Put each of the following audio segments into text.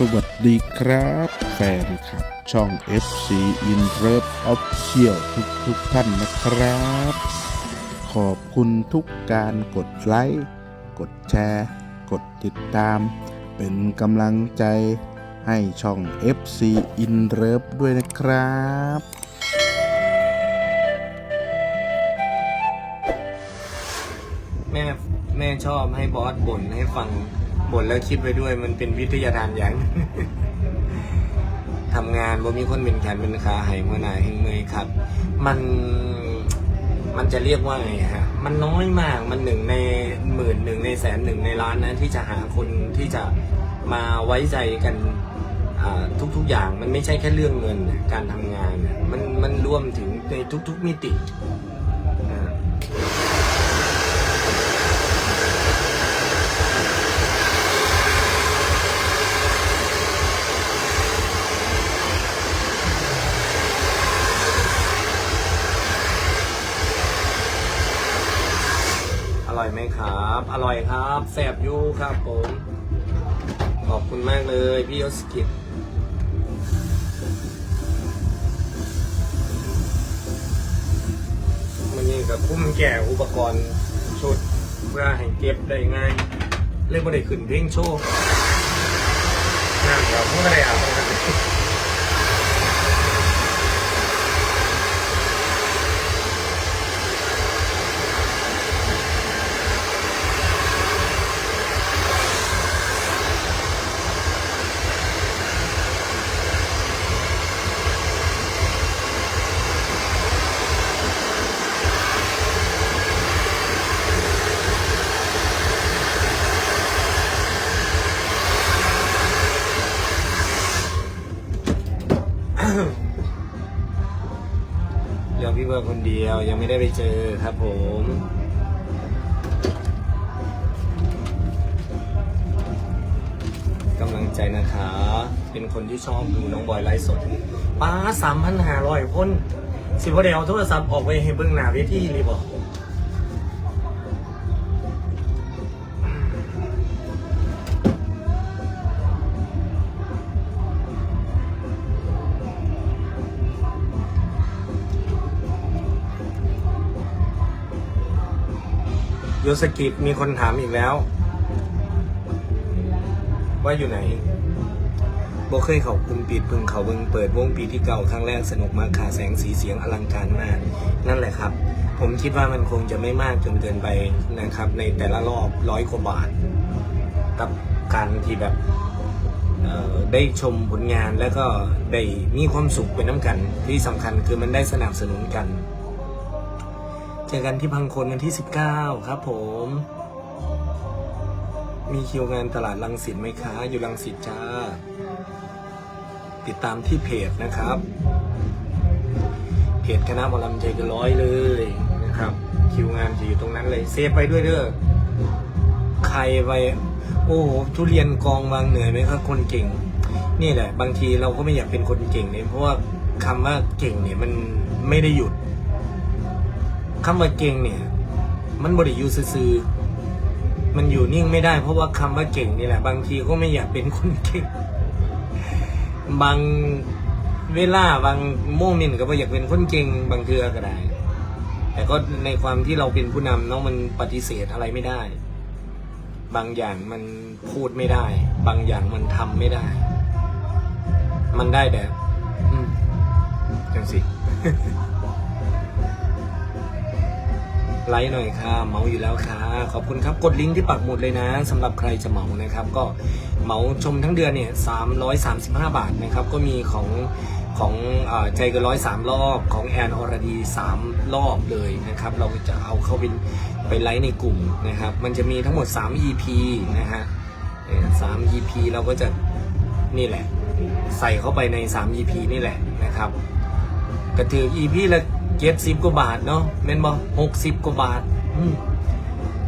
สวัสดีครับ แฟนคลับ ช่อง FC In Love Official ทุกทุกๆท่านนะครับ ขอบคุณทุกการกดไลค์กดแชร์ กดติดตาม เป็นกำลังใจให้ช่อง FC In Love ด้วยนะครับแม่แม่ชอบให้บอสบ่นให้ฟัง บ่นแล้วคิดไปด้วย มันเป็นวิทยาทานอย่าง ทำงานบ่มีคนเป็นแขนเป็นขาหายเมื่อไหนาแห่งเมอยครับ มันมันจะเรียกว่าไงฮะ มันน้อยมาก มันหนึ่งในหมื่นหนึ่งในแสนหนึ่งในล้านนะที่จะหาคนที่จะมาไว้ใจกันทุกๆอย่างมันไม่ใช่แค่เรื่องเงินการทำงานน่ะมันมันรวมถึงในทุกๆมิติอ่า อร่อยไหมครับ อร่อยครับแสบอยูครับผม ขอบคุณมากเลยพี่ยศกิจมันนี่กับคุ้มแก่อุปกรณ์ชุดเพื่อให้เก็บได้ง่าย เล่นบ่ได้ขึ้นเพลงโชว์นั่นเดี๋ยวพูดอะไรอะ เหลือพี่เบิร์ดคนเดียวยังไม่ได้ไปเจอครับผมกำลังใจนะคะ เป็นคนที่ชอบดูน้องบอยไลฟ์สดป้าสามพันห้าร้อยคน สิบ่ได้เอาโทรศัพท์ออกไปให้เบิ่งหน้าเวทีรีบอก โยสกิปมีคนถามอีกแล้ว ว่าอยู่ไหนบ่เคยเขาคุมปิดพึงเขาเบิงเปิดวงปีที่เก่าครั้งแรกสนุกมากขาแสงสีเสียงอลังการมาก นั่นแหละครับ ผมคิดว่ามันคงจะไม่มากจนเกินไปนะครับ ในแต่ละรอบร้อยกว่าบาท กับการที่แบบได้ชมผลงานแล้วก็ได้มีความสุขเป็นน้ำกัน ที่สำคัญคือมันได้สนับสนุนกัน จอกันที่พังคนวันที่ 19 ครับผม มีคิวงานตลาดลังสิตไหมคะ อยู่ลังสิตจ้า ติดตามที่เพจนะครับ เพจคณะหมอลำใจกันร้อยเลยนะครับ คิวงานจะอยู่ตรงนั้นเลย เซฟไปด้วยเด้อใครไป โอ้โหทุเรียนกองวางเหนื่อยไหมครับคนเก่ง นี่แหละ บางทีเราก็ไม่อยากเป็นคนเก่งเลยเพราะว่าคำว่าเก่งเนี่ยมันไม่ได้หยุด คำว่าเก่งเนี่ย มันบริยูซื่อๆมันอยู่นิ่งไม่ได้เพราะว่าคำว่าเก่งนี่แหละ บางทีก็ไม่อยากเป็นคนเก่ง บางเวลาบางโมเมนต์ก็ไม่อยากเป็นคนเก่ง บางเทือก็ได้ แต่ก็ในความที่เราเป็นผู้นำเนาะมันปฏิเสธอะไรไม่ได้ บางอย่างมันพูดไม่ได้ บางอย่างมันทำไม่ได้ มันได้แต่จังสิ ไลค์หน่อยค่ะ เมาอยู่แล้วค่ะ ขอบคุณครับ กดลิงก์ที่ปักหมุดเลยนะสำหรับใครจะเมานะครับ ก็เมาชมทั้งเดือนเนี่ย335บาทนะครับ ก็มีของของอใจเกันร้อยสามรอบของแอนอรดีสามรอบเลยนะครับ เราจะเอาเข้าไปไปไลค์ในกลุ่มนะครับ มันจะมีทั้งหมด 3 EP นะฮะสาม EP เราก็จะนี่แหละ ใส่เข้าไปใน 3 EP นี่แหละนะครับกระถือ EP ละ เจ็ดสิบกว่าบาทเนาะเมนบอกหกสิบกว่าบาท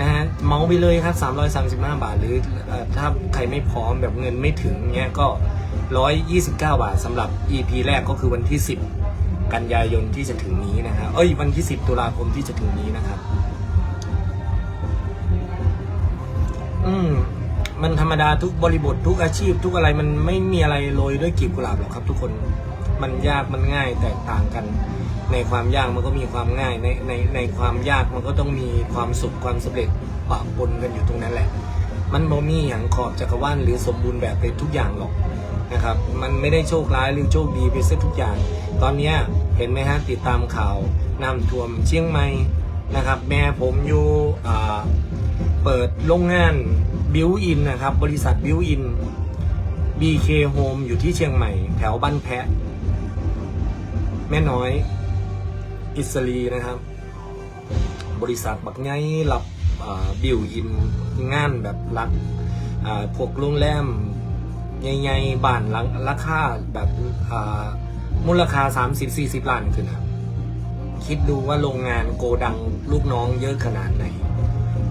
นะฮะเมาไปเลยครับสามร้อยสามสิบห้าบาท หรือเอ่อถ้าใครไม่พร้อมแบบเงินไม่ถึงเงี้ยก็ร้อยยี่สิบเก้าบาทสำหรับ EP แรกก็คือวันที่สิบกันยายนที่จะถึงนี้นะฮะเอ้ยวันที่สิบตุลาคมที่จะถึงนี้นะครับ อืมมันธรรมดาทุกบริบททุกอาชีพ ทุกอะไรมันไม่มีอะไรโรยด้วยกลีบกุหลาบหรอกครับ ทุกคนมันยากมันง่ายแตกต่างกัน ในความยากมันก็มีความง่ายในในในความยากมันก็ต้องมีความสุขความสำเร็จปะปนกันอยู่ตรงนั้นแหละ มันบ่มีอย่างขอบจักรวาลหรือสมบูรณ์แบบไปทุกอย่างหรอกนะครับ มันไม่ได้โชคร้ายหรือโชคดีไปซะทุกอย่าง ตอนนี้เห็นไหมฮะติดตามข่าวน้ำท่วมเชียงใหม่นะครับ แม่ผมอยู่เปิดโรงงานบิวอินนะครับ บริษัทบิวอิน BK Home อยู่ที่เชียงใหม่ แถวบ้านแพะ แม่น้อย อิสรีนะครับ บริษัทบักไงรับบิวอินงานแบบรักพวกโรงแรมใหญ่ๆบ้านลังราคาแบบมูลค่า 30-40 ล้านขึ้นครับ คิดดูว่าโรงงานโกดังลูกน้องเยอะขนาดไหน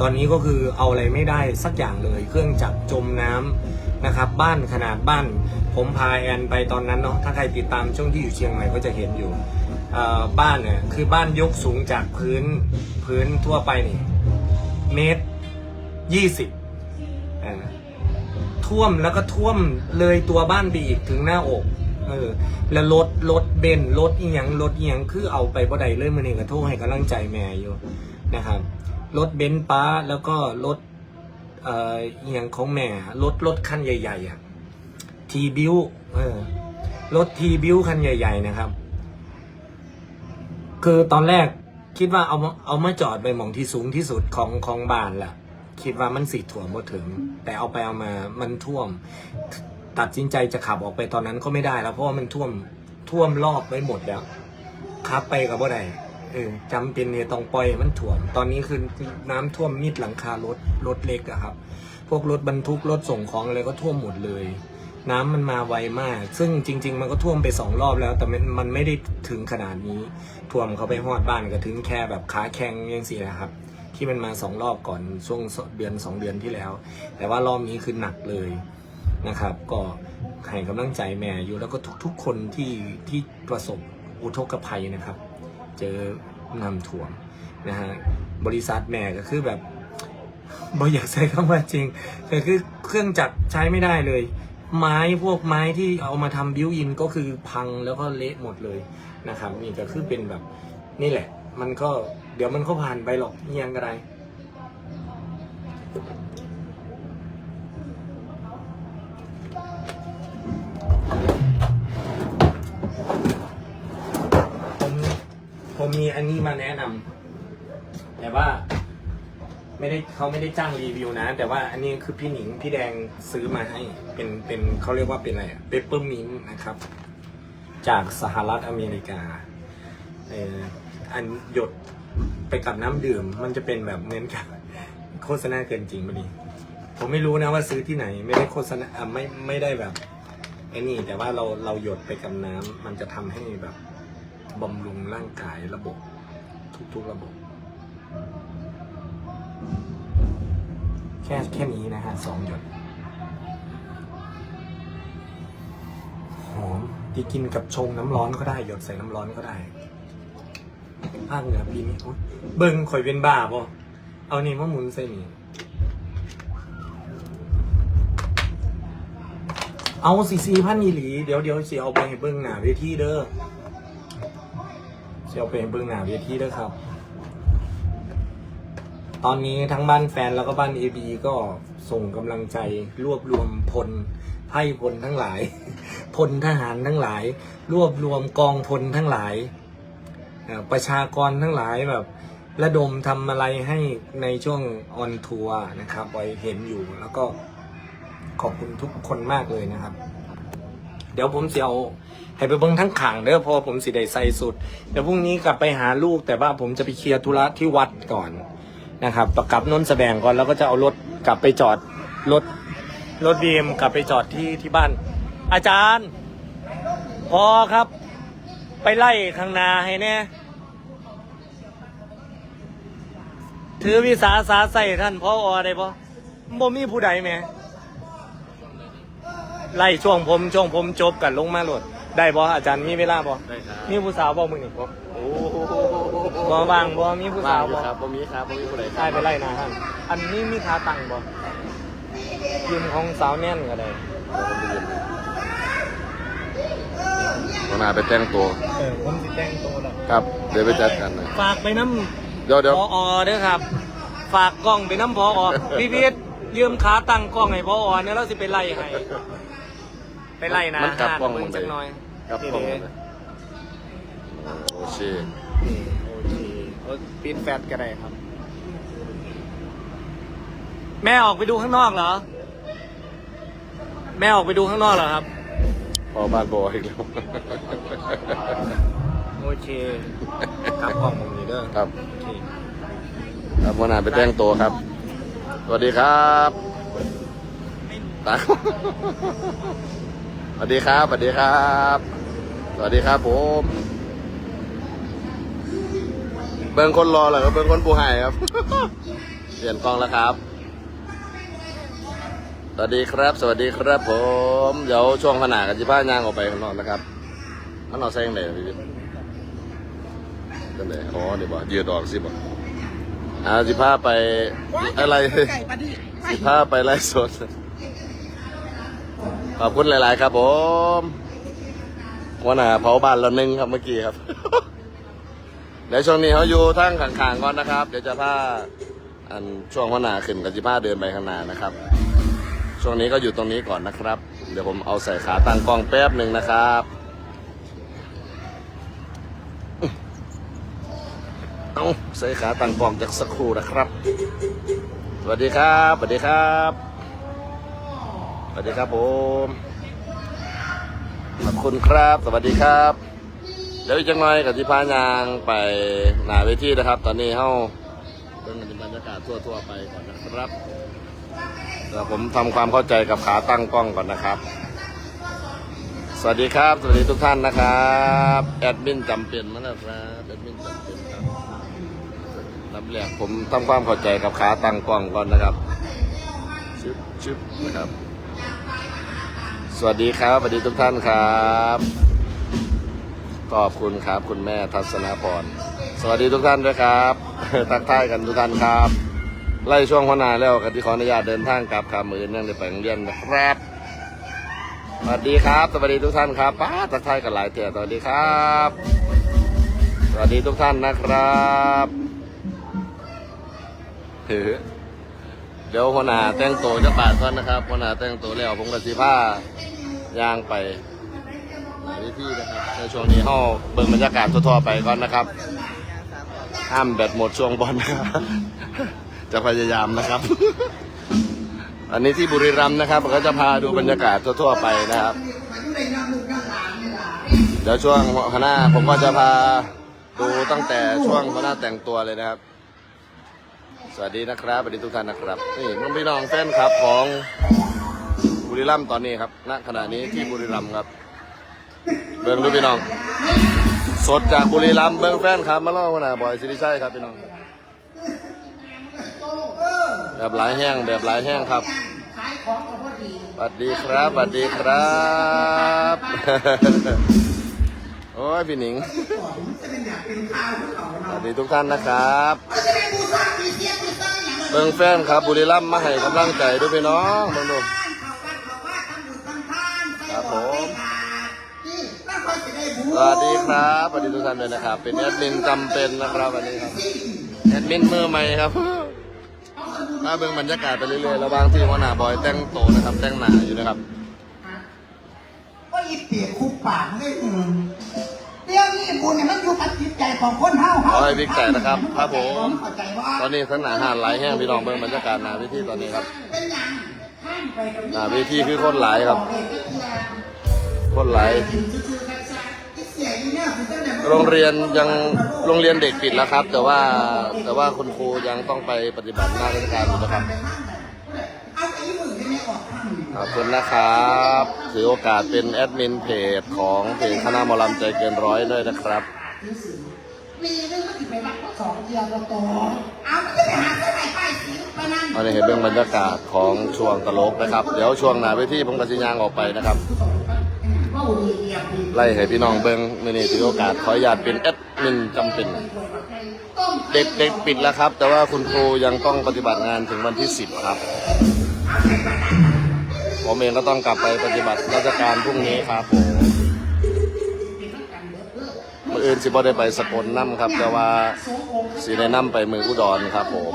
ตอนนี้ก็คือเอาอะไรไม่ได้สักอย่างเลย เครื่องจักรจมน้ำนะครับ บ้านขนาดบ้าน ผมพาแอนไปตอนนั้นเนาะถ้าใครติดตามช่วงที่อยู่เชียงใหม่ก็จะเห็นอยู่ บ้านเนี่ยคือบ้านยกสูงจากพื้นพื้นทั่วไปนี่เมตรยี่สิบท่วมแล้วก็ท่วมเลยตัวบ้านไปอีกถึงหน้าอก เออ แล้วรถรถเบนซ์รถอีหยังรถอีหยังคือเอาไปบ่ได้เลยมันเองก็โทษให้กำลังใจแม่อยู่นะครับรถเบนซ์ป้าแล้วก็รถเอ่ออีหยังของแม่รถรถคันใหญ่ๆอะทีบิวเออรถทีบิวคันใหญ่ ๆ นะครับ คือตอนแรกคิดว่าเอามาเอามาจอดไปหมองที่สูงที่สุดของของบ้านแหละคิดว่ามันสิถ่วมบ่ถึง แต่เอาไปเอามามันท่วม ตัดสินใจจะขับออกไปตอนนั้นก็ไม่ได้แล้วเพราะว่ามันท่วมท่วมรอบไว้หมดแล้วขับไปกับว่าใดเออจำเป็นเนี่ยต้องปล่อยมันถ่วม ตอนนี้คือน้ำท่วมมิดหลังคารถรถเล็กอะครับ พวกรถบรรทุกรถส่งของอะไรก็ท่วมหมดเลย น้ำมันมาไวมาก ซึ่งจริง ๆ มันก็ท่วมไปสองรอบแล้ว แต่มันมันไม่ได้ถึงขนาดนี้ท่วมเขาไปหอดบ้านก็ถึงแค่แบบขาแข็งยังสินะครับ ที่มันมาสองรอบก่อนช่วงเดือนสองเดือนที่แล้ว แต่ว่ารอบนี้คือหนักเลยนะครับ ก็ให้กำลังใจแม่อยู่แล้วก็ทุก ๆ คนที่ที่ประสบอุทกภัยนะครับ เจอน้ำท่วมนะฮะบริษัทแม่ก็คือแบบบอยากใช้คำว่าจริงแต่คือเครื่องจักรใช้ไม่ได้เลย ไม้พวกไม้ที่เอามาทำบิวอินก็คือพังแล้วก็เละหมดเลยนะครับนี่ก็คือเป็นแบบนี่แหละ มันก็เดี๋ยวมันก็ผ่านไปหรอกเงียงก็ได้ผมผมมีอันนี้มาแนะนำแต่ว่า ไม่ได้เขาไม่ได้จ้างรีวิวนะ แต่ว่าอันนี้คือพี่หนิงพี่แดงซื้อมาให้เป็นเป็นเขาเรียกว่าเป็นอะไรเปปเปอร์มินนะครับ จากสหรัฐอเมริกาเอออันหยดไปกับน้ำดื่ม มันจะเป็นแบบเหมือนกับโฆษณาเกินจริงมาดีผมไม่รู้นะว่าซื้อที่ไหนไม่ได้โฆษณาไม่ไม่ได้แบบไอ้นี่แต่ว่าเราเราหยดไปกับน้ำมันจะทำให้แบบบำรุงร่างกายระบบ ทุกๆระบบ แค่แค่นี้นะฮะสองหยดหอมที่กินกับชงน้ำร้อนก็ได้หยดใส่น้ำร้อนก็ได้ภาคเหนือปีนี้เบิ้งข่อยเป็นบ้าป่เอานี่มาหมุนใส่นี่เอาสี่สี่พันอีหลีเดี๋ยวเดี๋ยวเสียเอาไปให้เบิ้งหน้าเวทีเด้อเสียเอาไปให้เบิ้งหน้าเวทีเด้อครับ ตอนนี้ทั้งบ้านแฟนแล้วก็บ้านเอบีก็ส่งกำลังใจรวบรวมพลไพ่พลทั้งหลาย พลทหารทั้งหลาย รวบรวมกองพลทั้งหลาย ประชากรทั้งหลายแบบระดมทำอะไรให้ในช่วงออนทัวร์นะครับไว้เห็นอยู่แล้วก็ขอบคุณทุกคนมากเลยนะครับ เดี๋ยวผมจะเอาให้ไปเบิ้งทั้งขังเด้อเพราะผมสิได้ใส่สุด เดี๋ยวพรุ่งนี้กลับไปหาลูกแต่ว่าผมจะไปเคลียร์ธุระที่วัดก่อน นะครับกลับนนท์แสดงก่อนแล้วก็จะเอารถกลับไปจอดรถรถบีมกลับไปจอดที่ที่บ้าน อาจารย์ พอครับ ไปไล่ข้างหนาให้แน่ถือวิสาสาใส่ท่านพ่ออได้ปะบ่มีผู้ใดแหม่ไล่ช่วงผมช่วงผมจบกันลงมาโหลด ได้บ่อาจารย์มีเวลาบ่ได้ครับ มีผู้สาวบ่มึงนี่บ่โอ้ โหบ่ว่างบ่มีผู้สาวอยู่บ่ครับบ่มีครับบ่มีผู้ใดคได้รับไปไล่นาท่านอันนี้มีคาตังบ่ยืมของสาวแน่นก็ได้หัวหน้าไปแต่งตัว เออผมสิแต่งตัวแล้วครับ เดี๋ยวไปจัดกันนะฝากไปน้เดี๋ยวำเดี๋ยวพอเด้อครับ ฝากกล้องไปน้ำพอพี่พีทยืมขาตั้งกล้องให้พอเนี่ยเราสิไปไล่ให้ไปไล่นะมันกลับกล้องเบิ่มันจักหน่อย กลับกล้องมันนี่เลยโอเค นี่โอเคเอา ปิดแฟตก็ได้ครับ แม่ออกไปดูข้างนอกเหรอ แม่ออกไปดูข้างนอกเหรอครับพอบ้านบออีกแล้วโอเคกลับกล้องผมนี่เด้อครับโอเคครับหัวหน้าไปแต่งตัวครับ สวัสดีครับตาสวัสดีครับ สวัสดีครับ สวัสดีครับผม เบิ่งคนรอเหรอครับเบิ่งคนผู้ให้ครับ เปลี่ยนกล้องแล้วครับ สวัสดีครับ สวัสดีครับผม เดี๋ยวช่วงขนาดกันจิบ้ายางออกไปข้างนอกนะครับมันเอาแซงไหนพี่วิทย์จังไหนอ๋อเดี๋ยวบอกยืดออกสิบอกอ่าสิพาไปอะไรสิพาไปไล่สดขอบคุณหลาย ๆ ครับผมวันหนาเผาบ้านละหนึ่งครับเมื่อกี้ครับ เดี๋ยวช่วงนี้เขาอยู่ทั้งขางๆก่อนนะครับ เดี๋ยวจะพาอันช่วงวันหนาขึ้นกับจิพาเดินไปข้างหน้านะครับ ช่วงนี้ก็อยู่ตรงนี้ก่อนนะครับ เดี๋ยวผมเอาใส่ขาตั้งกล้องแป๊บหนึ่งนะครับเอาใส่ขาตั้งกล้องจากสักครู่นะครับ สวัสดีครับสวัสดีครับสวัสดีครับผมขอบคุณครับ สวัสดีครับ เดี๋ยวอีกจังหน่อยกับที่พายางไปหนาเวทีนะครับ ตอนนี้เฮาเรื่อบรรยากาศทั่วๆไปก่อนนะครับเดี๋ยวผมทำความเข้าใจกับขาตั้งกล้องก่อนนะครับ สวัสดีครับ สวัสดีทุกท่านนะครับแอดมินจำเป็นมั้งนะครับแอดมินจำเป็นครับลำแรกผมทำความเข้าใจกับขาตั้งกล้องก่อนนะครับชึบชึบนะครับ สวัสดีครับสวัสดีทุกท่านครับ ขอบคุณครับคุณแม่ทัศนาพร สวัสดีทุกท่านด้วยครับ ทักทายกันทุกท่านครับ ไล่ช่วงพนาแล้วกันที่ขออนุญาตเดินทางกลับขามือนั่งในไปโรงเรียนนะครับ สวัสดีครับ สวัสดีทุกท่านครับป้าทักทายกันหลายเถี่ยสวัสดีครับ สวัสดีทุกท่านนะครับถือเดี๋ยวหัวหน้าแต่งตัวจะบาดก่อนนะครับหัวหน้าแต่งตัวแล้วผมกับสีผ้ายางไป ที่นะครับในช่วงนี้ห้อเบิ่งบรรยากาศทั่วๆไปก่อนนะครับห้ามแบตหมดช่วงบอลนะครับจะพยายามนะครับ อันนี้ที่บุรีรัมย์นะครับก็จะพาดูบรรยากาศทั่วๆไปนะครับ เดี๋ยวช่วงคณะผมก็จะพาดูตั้งแต่ช่วงคณะแต่งตัวเลยนะครับ สวัสดีนะครับสวัสดีทุกท่านนะครับนี่มึงพี่น้องแฟนครับของบุรีรัมย์ตอนนี้ครับณขณะนี้ที่บุรีรัมย์ครับ เบิ้งดูพี่น้อง สดจากบุรีรัมย์เบิ้งแฟนครับ มาเล่าขนาบอยสิริชัยครับพี่น้อง แบบหลายแห้งแบบหลายแห้งครับสวัสดีครับสวัสดีครับ โอ้ยพี่หนิงสวัสดีทุกท่านนะครับเบิ่งแฟนครับบุรีรัมย์มาให้กำลังใจด้วยพี่น้องเบิ่งดู สวัสดีครับสวัสดีทุกท่านด้วยนะครับ เป็นแอดมินจำเป็นนะครับวันนี้ครับแอดมินมือใหม่ครับถ้าเบิ่งบรรยากาศไปเรื่อยๆแล้วบางที่ว่าหน้าบอยแต่งโตนะครับ แต่งหน้าอยู่นะครับก็ยิบเปียกคุกปากไม่อืมเรื่องนี้บุญเนี่ยมันอยู่กับจิตใจของคนเฮาเฮาขอให้บิ๊กใจนะครับครับผมเข้าใจว่าตอนนี้สนามหาดหลายแห้งพี่น้องเบิ่งบรรยากาศหน้าเวิธีตอนนี้ครับเป็นอย่างข้ามไปกับหน้าเวิธีคือคนหลายครับ คนหลาย โรงเรียนยังโรงเรียนเด็กปิดแล้วครับ แต่ว่าแต่ว่าคุณครูยังต้องไปปฏิบัติหน้าราชการอยู่นะครับขอบคุณนะครับถือโอกาสเป็นแอดมินเพจของเพจคณะมอลำใจเกินร้อยด้วยนะครับมีเรื่องที่ไปรักสองเดียวเราโตเอาไปหาเสื้อไหนป้ายสีไปนั่นอันนี้เห็นเบื้องบรรยากาศของช่วงตลกนะครับ เดี๋ยวช่วงหน้าเวทีผมกับสิยางออกไปนะครับ ไล่ให้พี่น้องเบิ้งมื่อนี้ถือโอกาสขออนุญาตเป็นแอดมินจำเป็น เด็กเด็กปิดแล้วครับ แต่ว่าคุณครูยังต้องปฏิบัติงานถึงวันที่10ครับผมเองก็ต้องกลับไปปฏิบัติราชการพรุ่งนี้ครับผมมืออื่นสิบ่ได้ไปสกลน้ำครับ แต่ว่าสีในน้ำไปมืออุดรครับผม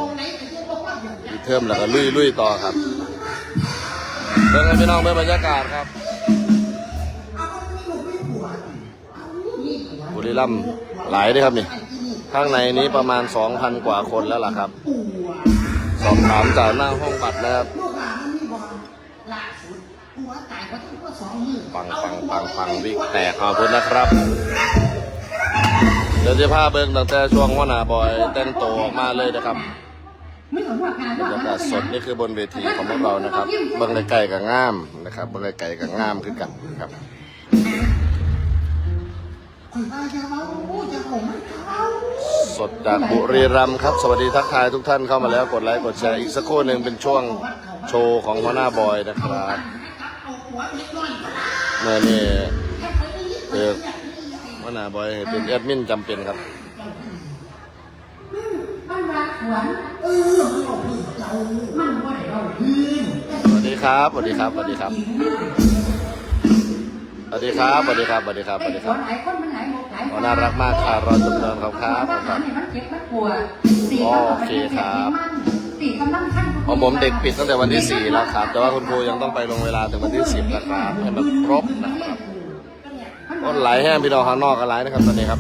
อีเทอมแล้วก็ลุยลุยต่อครับเบิ่งพี่น้องเบิ่งบรรยากาศครับ บุรีรัมย์หลายด้วยครับนี่ ข้างในนี้ประมาณ 2,000 กว่าคนแล้วล่ะครับ สอบถามจากหน้าห้องบัตรนะครับลูกหลานมันมีบ่ล่าสุดหัวตายก็ต้องก็สองมือปังปังปังปังวิกแตกขอบคุณนะครับ เดี๋ยวจะพาเบิ้งตั้งแต่ช่วงหัวนาบอยแต่งตัวออกมาเลยนะครับอาการบรรยากาศสดนี่คือบนเวทีของพวกเรานะครับ เบิ้งไกลๆกับงามนะครับ เบิ้งไกลๆกับงามคือกันครับ สดจากบุรีรัมย์ครับ สวัสดีทักทายทุกท่านเข้ามาแล้วกดไลค์กดแชร์อีกสักครู่หนึ่งเป็นช่วงโชว์ของหัวหน้าบอยนะครับเอาหัวเล็กน้อยก็ได้เมื่อนี่เออหัวหน้าบอยเป็นแอดมินจำเป็นครับมันรักหวนเออมันเอาพี่เจ้ามันว่าได้เอาพี่สวัสดีครับสวัสดีครับสวัสดีครับ สวัสดีครับสวัสดีครับสวัสดีครับสวัสดีครับหลายคนมันหลายหมกหลายอ๋อน่ารักมากค่ะรอจำนวนครับครับคครัรับบมันเจ็บมันปวดสี่อ๋อโอเคครับสี่กำลังขั้นของผมเด็กปิดตั้งแต่วันที่4แล้วครับ แต่ว่าคุณครูยังต้องไปลงเวลาถึงวันที่10นะครับให้มันครบนะครับก็ไหลายแห้งพี่น้องข้างนอกกันไหลายนะครับตอนนี้ครับ